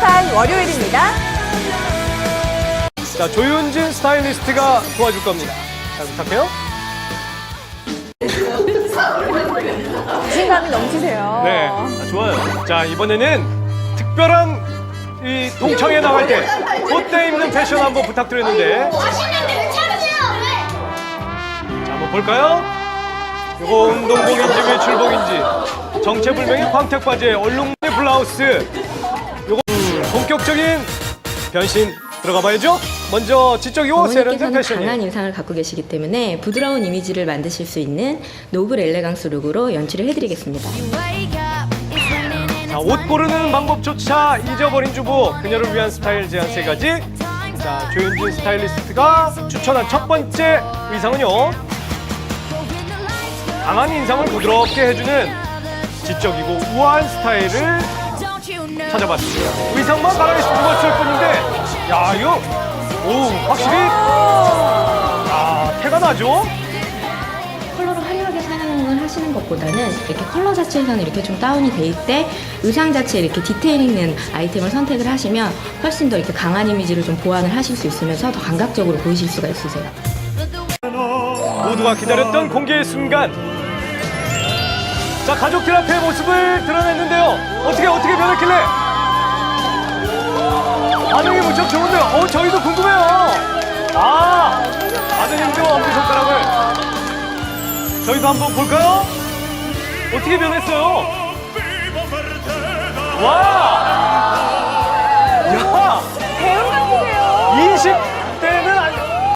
시작한 월요일입니다. 자, 조윤진 스타일리스트가 도와줄 겁니다. 잘 부탁해요. 자신감이 넘치세요. 네, 아, 좋아요. 자, 이번에는 특별한 이 동창회 나갈 때 그때 입는 패션 한번 부탁드렸는데 맛있는데 참으세요 자, 한번 볼까요? 이거 운동복인지 외출복인지 정체불명의 광택 바지에 얼룩무늬 블라우스 본격적인 변신 들어가 봐야죠. 먼저 지적이고 세련된 어머니께서는 패션이 강한 인상을 갖고 계시기 때문에 부드러운 이미지를 만드실 수 있는 노블 엘레강스 룩으로 연출을 해드리겠습니다. 자, 옷 고르는 방법조차 잊어버린 주부 그녀를 위한 스타일 제안 세 가지 자 조윤진 스타일리스트가 추천한 첫 번째 의상은요 강한 인상을 부드럽게 해주는 지적이고 우아한 스타일을 찾아봤습니다 의상만 바람에 숨었을 뿐인데 야 이거 오 확실히 아 태가 나죠 컬러를 화려하게 사용을 하시는 것보다는 이렇게 컬러 자체에서는 이렇게 좀 다운이 돼 있대 의상 자체에 이렇게 디테일 있는 아이템을 선택을 하시면 훨씬 더 이렇게 강한 이미지를 좀 보완을 하실 수 있으면서 더 감각적으로 보이실 수가 있으세요. 모두가 기다렸던 공개의 순간. 자, 가족들 앞에 모습을 드러냈는데요. 어떻게, 어떻게 변했길래? 반응이 무척 좋은데요. 어, 저희도 궁금해요. 아, 아드님도 엄지 손가락을. 저희도 한번 볼까요? 어떻게 변했어요? 와!